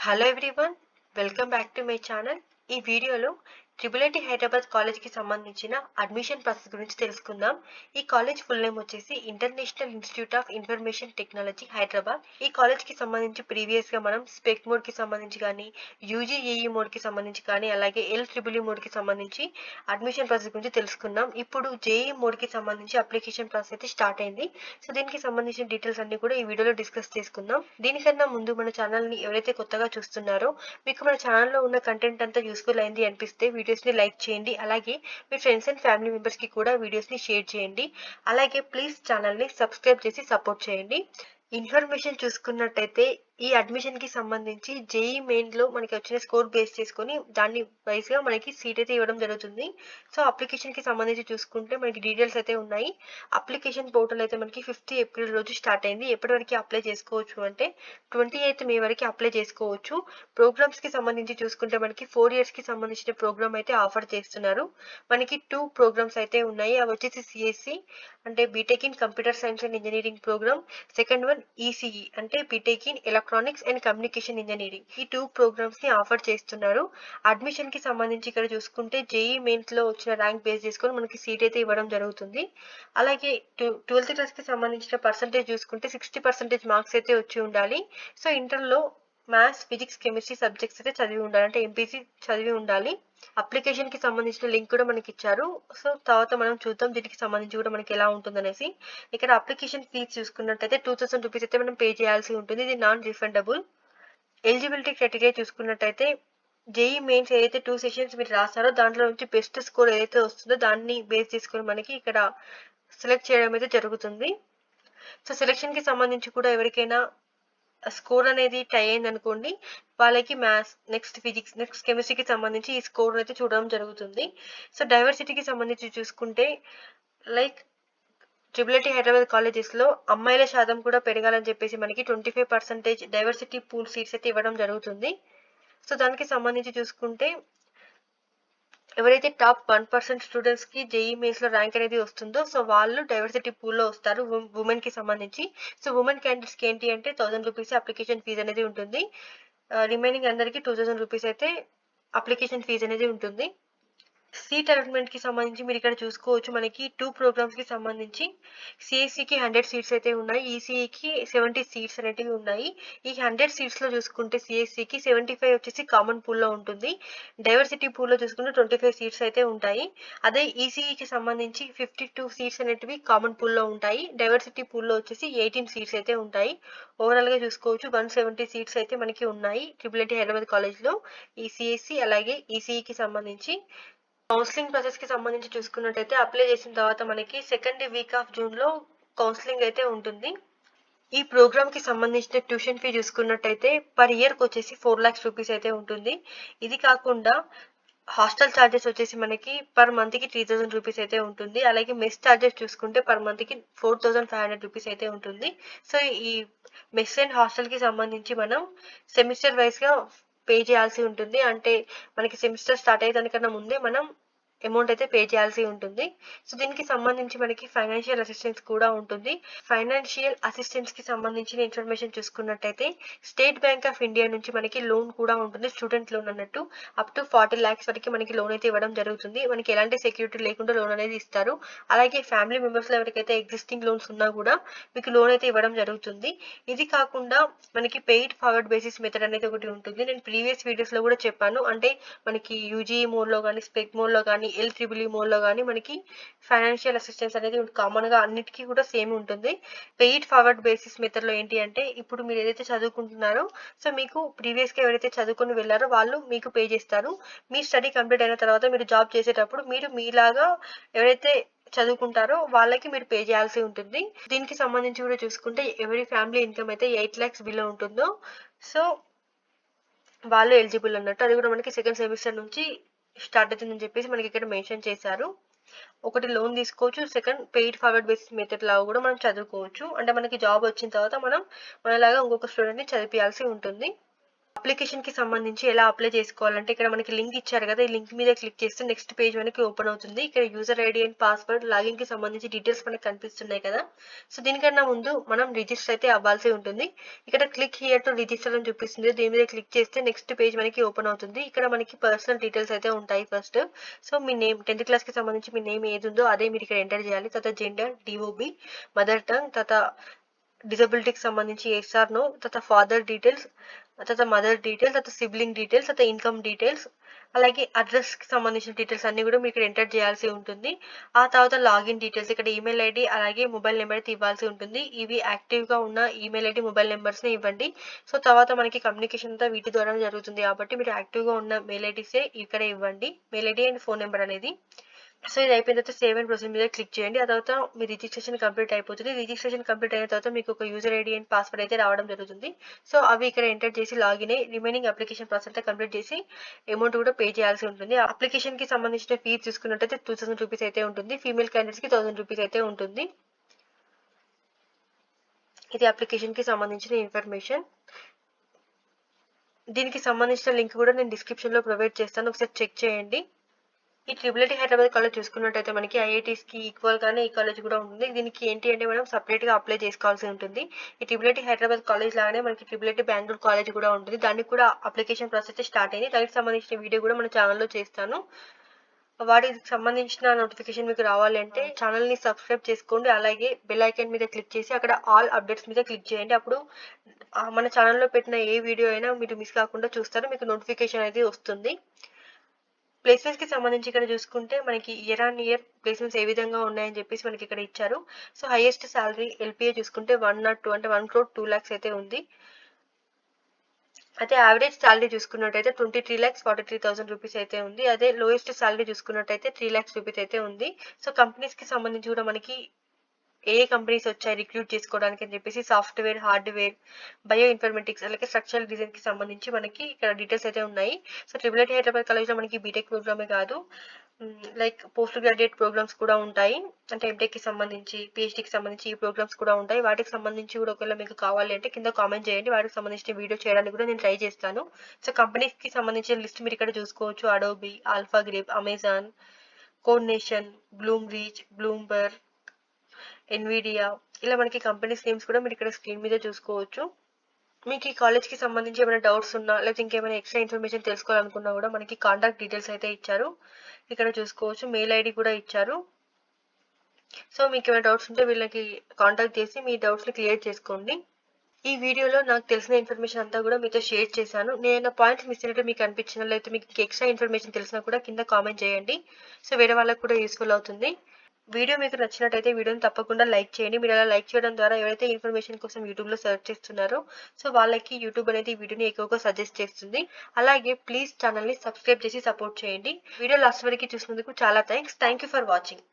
Hello everyone welcome back to my channel ఈ వీడియోలో triple IT Hyderabad కాలేజ్కి సంబంధించిన అడ్మిషన్ ప్రాసెస్ గురించి తెలుసుకుందాం. ఈ కాలేజ్ ఫుల్ నేమ్ వచ్చేసి international institute of information technology Hyderabad ఈ కాలేజ్కి సంబంధించి ప్రీవియస్గా మనం స్పెక్ మోడ్కి సంబంధించి కానీ యూజీఏఈ మోడ్కి సంబంధించి కానీ అలాగే ఎల్ ట్రిపుల్ ఈ మోడ్కి సంబంధించి అడ్మిషన్ ప్రాసెస్ గురించి తెలుసుకుందాం. ఇప్పుడు జేఈ మోడ్కి సంబంధించి అప్లికేషన్ ప్రాసెస్ అయితే స్టార్ట్ అయింది. సో దీనికి సంబంధించిన డీటెయిల్స్ అన్ని కూడా ఈ వీడియోలో డిస్కస్ చేసుకుందాం. దీనికన్నా ముందు మన ఛానల్ని ఎవరైతే కొత్తగా చూస్తున్నారో మీకు మన ఛానల్లో ఉన్న కంటెంట్ అంతా యూస్ఫుల్ అయింది అనిపిస్తే వీడియో వీడియోస్ని లైక్ చేయండి. అలాగే మీ ఫ్రెండ్స్ అండ్ ఫ్యామిలీ మెంబర్స్కి కూడా వీడియోస్ని షేర్ చేయండి. అలాగే ప్లీజ్ ఛానల్ని సబ్స్క్రైబ్ చేసి సపోర్ట్ చేయండి. ఇన్ఫర్మేషన్ చూసుకున్నట్టయితే ఈ అడ్మిషన్కి సంబంధించి జేఈ మెయిన్లో మనకి వచ్చిన స్కోర్ బేస్ చేసుకొని దాన్ని వైస్గా మనకి సీట్ అయితే ఇవ్వడం జరుగుతుంది. సో అప్లికేషన్కి సంబంధించి చూసుకుంటే మనకి డీటెయిల్స్ అయితే ఉన్నాయి. అప్లికేషన్ పోర్టల్ అయితే మనకి ఫిఫ్త్ ఏప్రిల్ రోజు స్టార్ట్ అయింది. ఎప్పటి వరకు అప్లై చేసుకోవచ్చు అంటే ట్వంటీ ఎయిత్ మే వరకు అప్లై చేసుకోవచ్చు. ప్రోగ్రామ్స్కి సంబంధించి చూసుకుంటే మనకి ఫోర్ ఇయర్స్కి సంబంధించిన ప్రోగ్రామ్ అయితే ఆఫర్ చేస్తున్నారు. మనకి టూ ప్రోగ్రామ్స్ అయితే ఉన్నాయి. అవి వచ్చేసి సిఎస్సి అంటే BTech in computer science and engineering program second one ECE అంటే BTech in electronics and communication engineering ఈ టూ ప్రోగ్రామ్స్ని ఆఫర్ చేస్తున్నారు. అడ్మిషన్కి సంబంధించి ఇక్కడ చూసుకుంటే జేఈ మెయిన్స్లో వచ్చిన ర్యాంక్ బేస్ చేసుకొని మనకి సీట్ అయితే ఇవ్వడం జరుగుతుంది. అలాగే ట్వెల్త్ క్లాస్కి సంబంధించిన పర్సంటేజ్ చూసుకుంటే సిక్స్టీ పర్సెంటేజ్ మార్క్స్ అయితే వచ్చి ఉండాలి. సో ఇంటర్లో మ్యాథ్స్ ఫిజిక్స్ కెమిస్ట్రీ సబ్జెక్ట్స్ అయితే చదివి ఉండాలి. అంటే ఎంపీసీ చదివి ఉండాలి. అప్లికేషన్కి సంబంధించిన లింక్ కూడా మనకి ఇచ్చారు. సో తర్వాత మనం చూద్దాం దీనికి సంబంధించి కూడా మనకి ఎలా ఉంటుందనేసి. ఇక్కడ అప్లికేషన్ ఫీజ్ చూసుకున్నట్టయితే టూ థౌసండ్ రూపీస్ అయితే మనం పే చేయాల్సి ఉంటుంది. ఇది నాన్ రిఫండబుల్ ఎలిజిబిలిటీ క్రైటీరియా చూసుకున్నట్టయితే జేఈ మెయిన్స్ ఏదైతే టూ సెషన్స్ మీరు రాస్తారో దాంట్లో నుంచి బెస్ట్ స్కోర్ ఏదైతే వస్తుందో దాన్ని బేస్ చేసుకొని మనకి ఇక్కడ సెలెక్ట్ చేయడం అయితే జరుగుతుంది. సో సెలెక్షన్కి సంబంధించి కూడా ఎవరికైనా స్కోర్ అనేది టై అయింది అనుకోండి వాళ్ళకి మ్యాథ్స్ నెక్స్ట్ ఫిజిక్స్ నెక్స్ట్ కెమిస్ట్రీకి సంబంధించి ఈ స్కోర్ అయితే చూడడం జరుగుతుంది. సో డైవర్సిటీకి సంబంధించి చూసుకుంటే లైక్ ట్రిబులటీ హైదరాబాద్ కాలేజెస్లో అమ్మాయిల శాతం కూడా పెరగాలని చెప్పేసి మనకి twenty five percentage diversity pool seats అయితే ఇవ్వడం జరుగుతుంది. సో దానికి సంబంధించి చూసుకుంటే ఎవరైతే టాప్ వన్ పర్సెంట్ స్టూడెంట్స్కి జేఈ మెయిన్స్లో ర్యాంక్ అనేది వస్తుందో సో వాళ్ళు డైవర్సిటీ పూల్లో వస్తారు ఉమెన్కి సంబంధించి. సో ఉమెన్ క్యాండిడేట్స్కి ఏంటి అంటే థౌసండ్ రూపీస్ అప్లికేషన్ ఫీజు అనేది ఉంటుంది. రిమైనింగ్ అందరికి టూ థౌసండ్ రూపీస్ అయితే అప్లికేషన్ ఫీజు అనేది ఉంటుంది. సీట్ అలాట్మెంట్కి సంబంధించి మీరు ఇక్కడ చూసుకోవచ్చు. మనకి టూ ప్రోగ్రామ్స్కి సంబంధించి సిఎస్సికి హండ్రెడ్ సీట్స్ అయితే ఉన్నాయి. ఈసీఈకి సెవెంటీ సీట్స్ అనేటివి ఉన్నాయి. ఈ హండ్రెడ్ సీట్స్లో చూసుకుంటే సిఎస్సికి సెవెంటీ ఫైవ్ వచ్చేసి కామన్ పూల్లో ఉంటుంది. డైవర్సిటీ పూల్లో చూసుకుంటే ట్వంటీ ఫైవ్ సీట్స్ అయితే ఉంటాయి. అదే ఈసీఈకి సంబంధించి ఫిఫ్టీ టూ సీట్స్ అనేటివి కామన్ పూల్లో ఉంటాయి. డైవర్సిటీ పూల్లో వచ్చేసి ఎయిటీన్ సీట్స్ అయితే ఉంటాయి. ఓవరాల్గా చూసుకోవచ్చు వన్ సెవెంటీ సీట్స్ అయితే మనకి ఉన్నాయి. ట్రిపుల్ ఐటీ హైదరాబాద్ కాలేజ్లో ఈ సిఎస్సి అలాగే ఈసీఈకి సంబంధించి కౌన్సిలింగ్ ప్రాసెస్కి సంబంధించి చూసుకున్నట్టయితే అప్లై చేసిన తర్వాత మనకి సెకండ్ వీక్ ఆఫ్ జూన్లో కౌన్సిలింగ్ అయితే ఉంటుంది. ఈ ప్రోగ్రామ్కి సంబంధించిన ట్యూషన్ ఫీ చూసుకున్నట్టయితే పర్ ఇయర్కి వచ్చేసి ఫోర్ లాక్స్ రూపీస్ అయితే ఉంటుంది. ఇది కాకుండా హాస్టల్ ఛార్జెస్ వచ్చేసి మనకి పర్ మంత్కి త్రీ థౌసండ్ రూపీస్ అయితే ఉంటుంది. అలాగే మెస్ ఛార్జెస్ చూసుకుంటే పర్ మంత్కి four thousand five hundred rupees అయితే ఉంటుంది. సో ఈ మెస్ అండ్ హాస్టల్కి సంబంధించి మనం సెమిస్టర్ వైజ్గా పే చేయాల్సి ఉంటుంది. అంటే మనకి సెమిస్టర్ స్టార్ట్ అయ్యే దానికన్నా ముందే మనం అమౌంట్ అయితే పే చేయాల్సి ఉంటుంది. సో దీనికి సంబంధించి మనకి ఫైనాన్షియల్ అసిస్టెన్స్ కూడా ఉంటుంది. ఫైనాన్షియల్ అసిస్టెన్స్కి సంబంధించిన ఇన్ఫర్మేషన్ చూసుకున్నట్టయితే స్టేట్ బ్యాంక్ ఆఫ్ ఇండియా నుంచి మనకి లోన్ కూడా ఉంటుంది. స్టూడెంట్ లోన్ అన్నట్టు. అప్ టు ఫార్టీ ల్యాక్స్ వరకు మనకి లోన్ అయితే ఇవ్వడం జరుగుతుంది. మనకి ఎలాంటి సెక్యూరిటీ లేకుండా లోన్ అనేది ఇస్తారు. అలాగే ఫ్యామిలీ మెంబర్స్లో ఎవరికైతే ఎగ్జిస్టింగ్ లోన్స్ ఉన్నా కూడా మీకు లోన్ అయితే ఇవ్వడం జరుగుతుంది. ఇది కాకుండా మనకి పెయిడ్ ఫార్వర్డ్ బేసిస్ మెథడ్ అనేది ఒకటి ఉంటుంది. నేను ప్రీవియస్ వీడియోస్లో కూడా చెప్పాను. అంటే మనకి యూజీ మోడ్లో కానీ స్పెక్ మోడ్లో కానీ ఎల్ త్రిబుల్ మోడ్లో కానీ మనకి ఫైనాన్షియల్ అసిస్టెన్స్ అనేది కామన్గా అన్నిటికీ కూడా సేమ్ ఉంటుంది. పెయిడ్ ఫార్వర్డ్ బేసిస్ మెథడ్లో ఏంటి అంటే ఇప్పుడు మీరు ఏదైతే చదువుకుంటున్నారో సో మీకు ప్రీవియస్గా ఎవరైతే చదువుకుని వెళ్ళారో వాళ్ళు మీకు పే చేస్తారు. మీ స్టడీ కంప్లీట్ అయిన తర్వాత మీరు జాబ్ చేసేటప్పుడు మీరు మీలాగా ఎవరైతే చదువుకుంటారో వాళ్ళకి మీరు పే చేయాల్సి ఉంటుంది. దీనికి సంబంధించి కూడా చూసుకుంటే ఎవరి ఫ్యామిలీ ఇన్కమ్ అయితే ఎయిట్ ల్యాక్స్ బిలో ఉంటుందో సో వాళ్ళు ఎలిజిబుల్ అన్నట్టు. అది కూడా మనకి సెకండ్ సెమిస్టర్ నుంచి స్టార్ట్ అవుతుందని చెప్పేసి మనకి ఇక్కడ మెన్షన్ చేశారు. ఒకటి లోన్ తీసుకోవచ్చు second paid forward basis method లాగా కూడా మనం చదువుకోవచ్చు. అంటే మనకి జాబ్ వచ్చిన తర్వాత మనం మనలాగా ఇంకొక స్టూడెంట్ని చదివించాల్సి ఉంటుంది. అప్లికేషన్కి సంబంధించి ఎలా అప్లై చేసుకోవాలంటే ఇక్కడ మనకి లింక్ ఇచ్చారు కదా ఈ లింక్ మీద క్లిక్ చేస్తే నెక్స్ట్ పేజ్ మనకి ఓపెన్ అవుతుంది. ఇక్కడ యూజర్ ఐడి అండ్ పాస్వర్డ్ లాగిన్కి సంబంధించి డీటెయిల్స్ మనకి కనిపిస్తున్నాయి కదా. సో దీనికన్నా ముందు మనం రిజిస్టర్ అయితే అవ్వాల్సి ఉంటుంది. ఇక్కడ క్లిక్ హియర్ టు రిజిస్టర్ అని చూపిస్తుంది. దీని మీద క్లిక్ చేస్తే నెక్స్ట్ పేజ్ మనకి ఓపెన్ అవుతుంది. ఇక్కడ మనకి పర్సనల్ డీటెయిల్స్ అయితే ఉంటాయి ఫస్ట్ సో మీ నేమ్ టెన్త్ క్లాస్కి సంబంధించి మీ నేమ్ ఏది ఉందో అదే మీరు ఇక్కడ ఎంటర్ చేయాలి. తర్వాత జెండర్ డిఓబి మదర్ టంగ్ తర్వాత డిజబిలిటీకి సంబంధించి ఎస్ఆర్ నో తర్వాత ఫాదర్ డీటెయిల్స్ తర్వాత మదర్ డీటెయిల్స్ తర్వాత సిబ్లింగ్ డీటెయిల్స్ తర్వాత ఇన్కమ్ డీటెయిల్స్ అలాగే అడ్రస్కి సంబంధించిన డీటెయిల్స్ అన్ని కూడా మీరు ఇక్కడ ఎంటర్ చేయాల్సి ఉంటుంది. ఆ తర్వాత లాగిన్ డీటెయిల్స్ ఇక్కడ ఈమెయిల్ ఐడి అలాగే మొబైల్ నెంబర్ అయితే ఇవ్వాల్సి ఉంటుంది. ఇవి యాక్టివ్గా ఉన్న ఈమెయిల్ ఐడి మొబైల్ నెంబర్స్ని ఇవ్వండి. సో తర్వాత మనకి కమ్యూనికేషన్ అంతా వీటి ద్వారా జరుగుతుంది. కాబట్టి మీరు యాక్టివ్గా ఉన్న మెయిల్ ఐడీసే ఇక్కడ ఇవ్వండి. Mail ID and phone number అనేది. సో ఇది అయిపోయిన తర్వాత సేవ్ అండ్ ప్రొసీడ్ మీద క్లిక్ చేయండి. ఆ తర్వాత మీ రిజిస్ట్రేషన్ కంప్లీట్ అయిపోతుంది. రిజిస్ట్రేషన్ కంప్లీట్ అయిన తర్వాత మీకు ఒక యూజర్ ఐడి అండ్ పాస్వర్డ్ అయితే రావడం జరుగుతుంది. సో అవి ఇక్కడ ఎంటర్ చేసి లాగిన్ అయ్యి రిమైనింగ్ అప్లికేషన్ ప్రాసెస్ అంతా కంప్లీట్ చేసి అమౌంట్ కూడా పే చేయాల్సి ఉంటుంది. అప్లికేషన్కి సంబంధించిన ఫీజు చూసుకున్నట్టయితే టూ థౌసండ్ రూపీస్ అయితే ఉంటుంది. ఫీమేల్ క్యాండిడేట్స్కి థౌసండ్ రూపీస్ అయితే ఉంటుంది. ఇది అప్లికేషన్కి సంబంధించిన ఇన్ఫర్మేషన్. దీనికి సంబంధించిన లింక్ కూడా నేను డిస్క్రిప్షన్లో ప్రొవైడ్ చేస్తాను. ఒకసారి చెక్ చేయండి. ఈ ట్రిపుల్ హైదరాబాద్ కాలేజ్ చూసుకున్నట్టయితే మనకి ఐఐటీస్కి ఈక్వల్ గానే ఈ కాలేజ్ కూడా ఉంటుంది దీనికి ఏంటి అంటే మనం సపరేట్గా అప్లై చేసుకోవాల్సి ఉంటుంది. ఈ ట్రిపుల్ఐటి హైదరాబాద్ కాలేజ్ లాగానే మనకి ట్రిపుల్ఐటి బెంగళూరు కాలేజ్ కూడా ఉంటుంది. దానికి కూడా అప్లికేషన్ ప్రాసెస్ స్టార్ట్ అయింది. దానికి సంబంధించిన వీడియో కూడా మన ఛానల్లో చేస్తాను. వాటికి సంబంధించిన నోటిఫికేషన్ మీకు రావాలంటే ఛానల్ని సబ్స్క్రైబ్ చేసుకోండి. అలాగే బెల్ ఐకాన్ మీద క్లిక్ చేసి అక్కడ ఆల్ అప్డేట్స్ మీద క్లిక్ చేయండి. అప్పుడు మన ఛానల్లో పెట్టిన ఏ వీడియో అయినా మీరు మిస్ కాకుండా చూస్తారు. మీకు నోటిఫికేషన్ అనేది వస్తుంది. ప్లేస్మెంట్స్కి సంబంధించి ఇక్కడ చూసుకుంటే మనకి ఇయర్ ఆన్ ఇయర్ ప్లేస్మెంట్స్ ఏ విధంగా ఉన్నాయని చెప్పేసి మనకి ఇక్కడ ఇచ్చారు. సో హైయెస్ట్ సాలరీ ఎల్పిఏ చూసుకుంటే వన్ నాట్ టూ అంటే వన్ క్రోడ్ టూ ల్యాక్స్ అయితే ఉంది. అయితే యావరేజ్ సాలరీ చూసుకున్నట్టయితే twenty three lakhs forty three thousand rupees అయితే ఉంది. అదే లోయెస్ట్ సాలరీ చూసుకున్నట్టయితే త్రీ ల్యాక్స్ రూపీస్ అయితే ఉంది. సో కంపెనీస్కి సంబంధించి కూడా మనకి ఏ కంపెనీస్ వచ్చాయి రిక్రూట్ చేసుకోవడానికి అని చెప్పేసి సాఫ్ట్వేర్ హార్డ్వేర్ బయో ఇన్ఫర్మేటిక్స్ అలాగే స్ట్రక్చరల్ డిజైన్కి సంబంధించి మనకి ఇక్కడ డీటెయిల్స్ అయితే ఉన్నాయి. సో ట్రిపుల్ ఐటీ హైదరాబాద్ కాలేజ్లో మనకి బీటెక్ ప్రోగ్రామే కాదు. లైక్ పోస్ట్ గ్రాడ్యుయేట్ ప్రోగ్రామ్స్ కూడా ఉంటాయి. అంటే ఎంటెక్కి సంబంధించి పిహెచ్డికి సంబంధించి ఈ ప్రోగ్రామ్స్ కూడా ఉంటాయి. వాటికి సంబంధించి కూడా ఒకవేళ మీకు కావాలి అంటే కింద కామెంట్ చేయండి. వాటికి సంబంధించిన వీడియో చేయడానికి కూడా నేను ట్రై చేస్తాను. సో కంపెనీస్కి సంబంధించిన లిస్ట్ మీరు ఇక్కడ చూసుకోవచ్చు. Adobe AlphaGrep Amazon Codenation Bloomreach Bloomberg Nvidia ఇలా మనకి కంపెనీస్ నేమ్స్ కూడా మీరు ఇక్కడ స్క్రీన్ మీద చూసుకోవచ్చు. మీకు ఈ కాలేజ్కి సంబంధించి ఏమైనా డౌట్స్ ఉన్నా లేకపోతే ఇంకేమైనా ఎక్స్ట్రా ఇన్ఫర్మేషన్ తెలుసుకోవాలనుకున్నా కూడా మనకి కాంటాక్ట్ డీటెయిల్స్ అయితే ఇచ్చారు. ఇక్కడ చూసుకోవచ్చు మెయిల్ ఐడి కూడా ఇచ్చారు. సో మీకు ఏమైనా డౌట్స్ ఉంటే వీళ్ళకి కాంటాక్ట్ చేసి మీ డౌట్స్ని క్లియర్ చేసుకోండి. ఈ వీడియోలో నాకు తెలిసిన ఇన్ఫర్మేషన్ అంతా కూడా మీతో షేర్ చేశాను. నేను పాయింట్స్ మిస్ అయినట్టు మీకు అనిపించిన లేకపోతే మీకు ఎక్స్ట్రా ఇన్ఫర్మేషన్ తెలిసినా కూడా కింద కామెంట్ చేయండి. సో వేరే వాళ్ళకి కూడా యూస్ఫుల్ అవుతుంది. వీడియో మీకు నచ్చినట్టయితే వీడియోని తప్పకుండా లైక్ చేయండి. మీరు అలా లైక్ చేయడం ద్వారా ఎవరైతే ఇన్ఫర్మేషన్ కోసం యూట్యూబ్లో సెర్చ్ చేస్తున్నారో సో వాళ్ళకి యూట్యూబ్ అనేది వీడియోని ఎక్కువగా సజెస్ట్ చేస్తుంది. అలాగే ప్లీజ్ ఛానల్ని సబ్స్క్రైబ్ చేసి సపోర్ట్ చేయండి. వీడియో లాస్ట్ వరకు చూసినందుకు చాలా thanks. Thank you for watching.